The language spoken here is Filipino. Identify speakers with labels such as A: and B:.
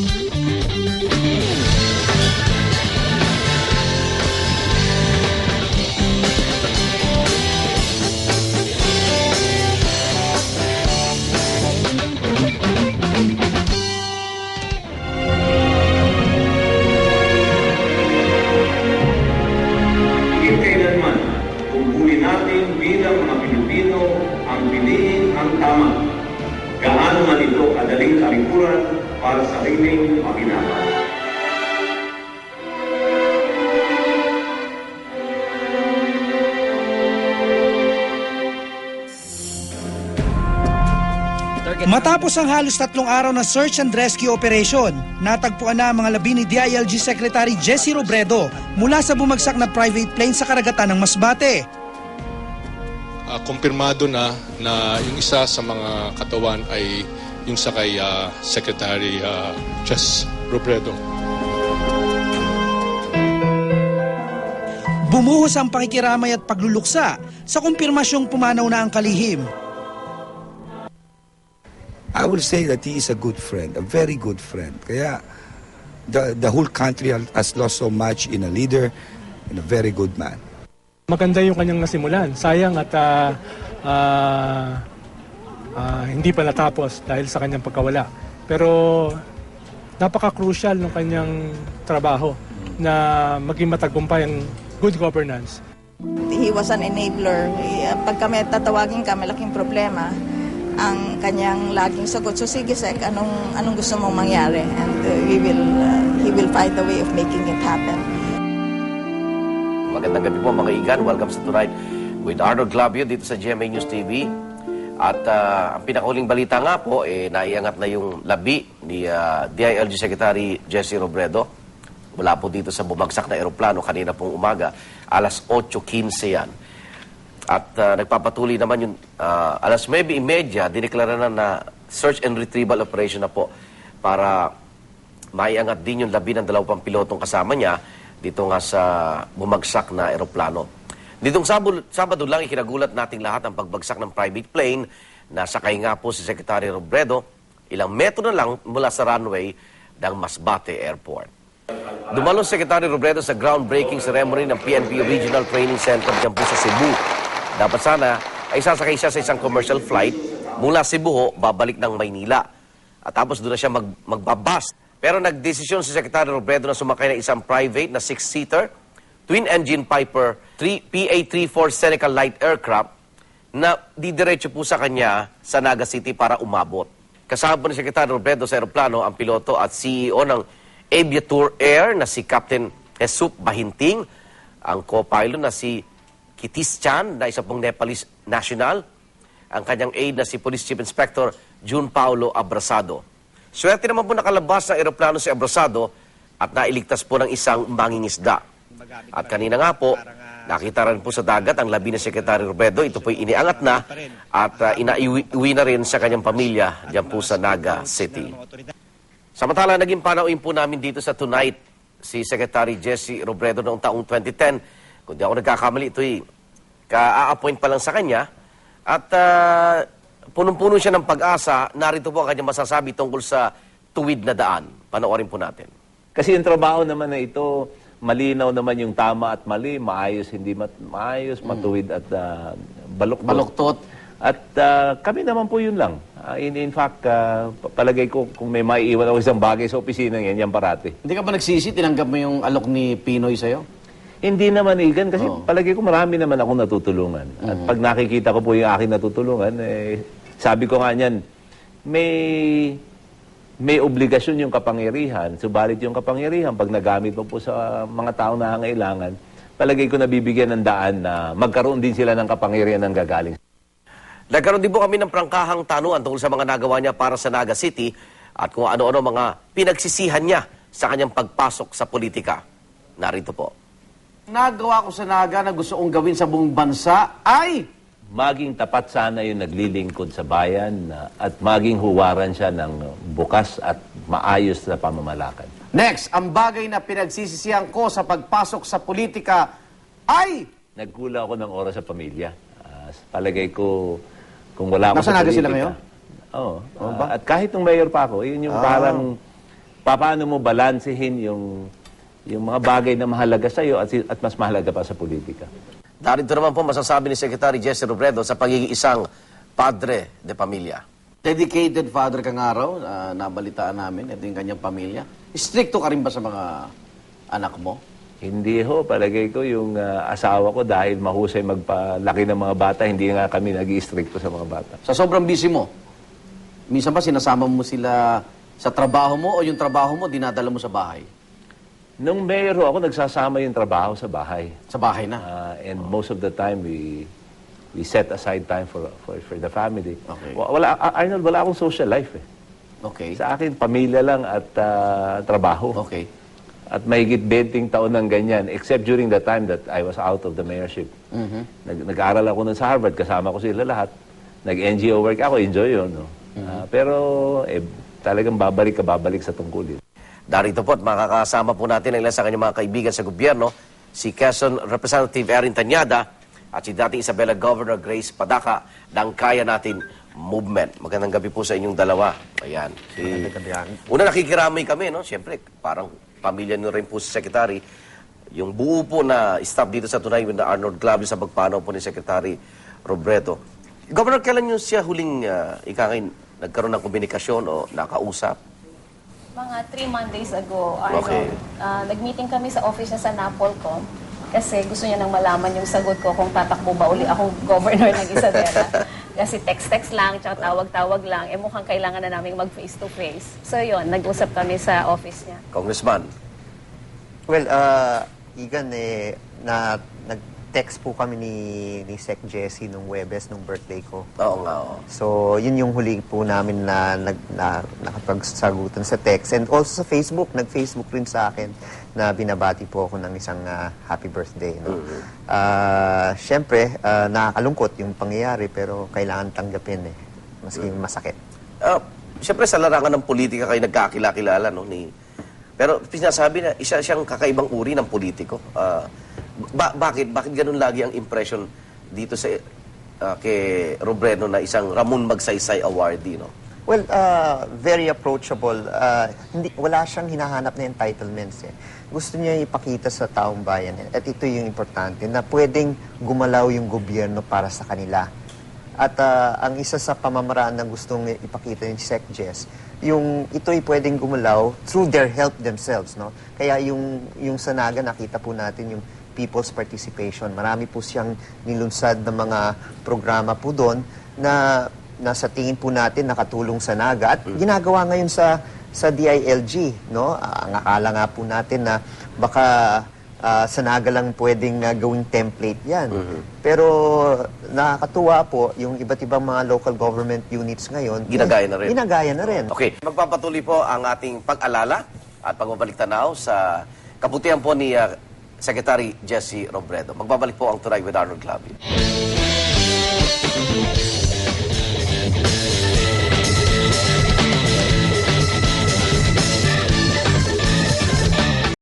A: Thank you. Para sa sariling paginawa.
B: Matapos ang halos tatlong araw na search and rescue operation, natagpuan na ang mga labi ni DILG Secretary Jesse Robredo mula sa bumagsak na private plane sa karagatan ng Masbate.
C: Ah, kumpirmado na na yung isa sa mga katawan ay yung sa kay ah, Secretary uh, Jess Robredo.
B: Bumuhos ang pakikiramay at pagluluksa sa kumpirmasyong pumanaw na ang kalihim.
D: I will say that he is a good friend, a very good friend. Kaya the, the whole country has lost so much in a leader and a very good man.
E: Maganda yung kanyang nasimulan. Sayang at ah, ah, ah, hindi pa natapos dahil sa kanyang pagkawala. Pero napaka-crucial ng kanyang trabaho na maging matagumpay ang good governance.
F: He was an enabler. Eh, Pag kami tatawagin ka, malaking problema ang kanyang laging sagot. So sige Sek, anong, anong gusto mong mangyari? And uh, we will, uh, he will find a way of making it happen.
G: Magandang gabi po mga igan. Welcome sa Tonight with Arnold Glavio dito sa GMA News TV. At ah, ang pinakahuling balita nga po, eh, naiangat na yung labi ni ah, DILG Secretary Jesse Robredo mula po dito sa bumagsak na eroplano kanina pong umaga. Alas 8.15 yan. At ah, nagpapatuloy naman yung ah, alas 9.30, dineklara na na search and retrieval operation na po para maiangat din yung labi ng dalawang pilotong kasama niya dito nga sa bumagsak na eroplano. Ditong Sabado, Sabado lang ikinagulat nating lahat ang pagbagsak ng private plane na sakay nga po si Secretary Robredo ilang metro na lang mula sa runway ng Masbate Airport. Dumalo si Secretary Robredo sa groundbreaking ceremony ng PNP Regional Training Center dyan po sa Cebu. Dapat sana ay sasakay siya sa isang commercial flight mula Cebu ho, babalik ng Maynila. At tapos doon na siya mag, magbabas. Pero nagdesisyon si Secretary Robredo na sumakay ng isang private na six-seater, twin-engine Piper 3, PA-34 Seneca Light Aircraft na didiretso po sa kanya sa Naga City para umabot. Kasama ni Secretary Robredo sa aeroplano ang piloto at CEO ng Aviator Air na si Captain Jesup Bahinting, ang co-pilot na si Kitis Chan na isa pong Nepalese national, ang kanyang aide na si Police Chief Inspector June Paulo Abrasado. Swerte naman po nakalabas ng eroplano si Abrasado at nailigtas po ng isang mangingisda. At kanina nga po, nakita rin po sa dagat ang labi ni Secretary Robredo. Ito po'y iniangat na at uh, inaiwi na rin sa kanyang pamilya dyan po sa Naga City. Samantala, naging panauin po namin dito sa Tonight si Secretary Jesse Robredo noong taong 2010. Kung di ako nagkakamali, ito'y ka-appoint pa lang sa kanya. At ah, punong-puno siya ng pag-asa. Narito po ang kanyang masasabi tungkol sa tuwid na daan. Panoorin po natin.
H: Kasi yung trabaho naman na ito, malinaw naman yung tama at mali, maayos, hindi mat maayos, matuwid at ah, baluktot.
G: Baluktot.
H: At ah, kami naman po yun lang. Ah, in, in fact, pa- palagay ko kung may maiiwan ako isang bagay sa opisina yan, yan parati.
I: Hindi ka ba nagsisi? Tinanggap mo yung alok ni Pinoy sa'yo?
H: Hindi naman, Igan, kasi palagay ko marami naman akong natutulungan. At pag nakikita ko po yung aking natutulungan, eh, sabi ko nga niyan, may may obligasyon yung kapangyarihan, subalit yung kapangyarihan, pag nagamit mo po sa mga taong nangangailangan, palagay ko nabibigyan ng daan na magkaroon din sila ng kapangyarihan ng gagaling
G: Nagkaroon din po kami ng prangkahang tanungan tungkol sa mga nagawa niya para sa Naga City at kung ano-ano mga pinagsisihan niya sa kanyang pagpasok sa politika. Narito po.
I: Nagawa ko sa Naga na gusto kong gawin sa buong bansa ay
H: maging tapat sana yung naglilingkod sa bayan na- at maging huwaran siya ng bukas at maayos na pamamalakad.
I: Next, ang bagay na pinagsisisihan ko sa pagpasok sa politika ay
H: Nagkulang ako ng oras sa pamilya. Ah, palagay ko, kung wala ako
I: Nasa
H: sa politika.
I: sila ngayon?
H: Oo. Ah, at kahit nung mayor pa ako, yun yung parang paano mo balansehin yung yung mga bagay na mahalaga sa iyo at, at mas mahalaga pa sa politika.
G: Darito naman po masasabi ni Secretary Jesse Robredo sa pagiging isang padre de pamilya.
I: Dedicated father ka nga raw, ah, nabalitaan namin, ito yung kanyang pamilya. Stricto ka rin ba sa mga anak mo?
H: Hindi ho, palagay ko yung ah, asawa ko dahil mahusay magpalaki ng mga bata, hindi nga kami nag istrikto sa mga bata.
I: Sa sobrang busy mo, minsan ba sinasama mo sila sa trabaho mo o yung trabaho mo dinadala mo sa bahay?
H: Nung mayor ako nagsasama yung trabaho sa bahay.
I: Sa bahay na?
H: Ah, and most of the time we we set aside time for for, for the family.
I: Okay.
H: Wa- Wala Arnold, wala akong social life eh.
I: Okay.
H: Sa akin pamilya lang at ah, trabaho.
I: Okay.
H: At mahigit 20 taon ng ganyan except during the time that I was out of the mayorship.
I: Mm-hmm.
H: Nag, nag-aaral ako nun sa Harvard, kasama ko sila lahat. Nag-NGO work ako, enjoy yun. No?
I: Mm-hmm.
H: Ah, pero eh, talagang babalik ka babalik sa tungkulin.
G: Darito po at makakasama po natin ang ilan sa kanyang mga kaibigan sa gobyerno, si Quezon Representative Erin Tanyada at si dating Isabela Governor Grace Padaka ng Kaya Natin Movement. Magandang gabi po sa inyong dalawa. Ayan. Si... Una nakikiramay kami, no? Siyempre, parang pamilya nyo rin po si Secretary. Yung buo po na staff dito sa Tunay with Arnold Glavio sa pagpanaw po ni Secretary Robredo. Governor, kailan nyo siya huling uh, ikakay nagkaroon ng komunikasyon o nakausap?
J: Mga three Mondays ago, Arnold,
G: Okay.
J: ah, nag-meeting kami sa office niya sa Napolcom kasi gusto niya nang malaman yung sagot ko kung tatakbo ba uli akong governor ng Isabela. kasi text-text lang, tsaka tawag-tawag lang, eh mukhang kailangan na namin mag-face-to-face. So yun, nag-usap kami sa office niya.
G: Congressman,
K: Well, uh, Igan, eh, na, nag-text po kami ni, ni Sec Jessie nung Webes, nung birthday ko.
G: oo nga, oo.
K: So, yun yung huli po namin na, nag, na nakapagsagutan sa text. And also sa Facebook, nag-Facebook rin sa akin na binabati po ako ng isang ah, happy birthday. No? Ah, Siyempre, ah, nakakalungkot yung pangyayari pero kailangan tanggapin eh. Maski masakit.
G: Ah, Siyempre sa larangan ng politika kayo nagkakilala no ni pero sinasabi na isa siyang kakaibang uri ng politiko. Ah, ba- bakit bakit ganun lagi ang impression dito sa ah, kay Robredo na isang Ramon Magsaysay awardee no?
K: Well, uh, very approachable. Uh, hindi, wala siyang hinahanap na entitlements. Eh. Gusto niya ipakita sa taong bayan. At ito yung importante, na pwedeng gumalaw yung gobyerno para sa kanila. At uh, ang isa sa pamamaraan na gustong ipakita ni Sec Jess, yung ito'y pwedeng gumalaw through their help themselves. No? Kaya yung, yung sa Naga, nakita po natin yung people's participation. Marami po siyang nilunsad ng mga programa po doon na nasa tingin po natin nakatulong sa Naga at ginagawa ngayon sa sa DILG no? Ah, ang akala nga po natin na baka ah, sa Naga lang pwedeng ah, gawing template yan. Pero nakakatuwa po yung iba't ibang mga local government units ngayon.
G: Ginagaya na rin.
K: ginagaya na rin.
G: Okay, magpapatuloy po ang ating pag-alala at pagbabalik tanaw sa kabutihan po ni ah, Secretary Jesse Robredo. Magbabalik po ang Tunay with Arnold Clavio.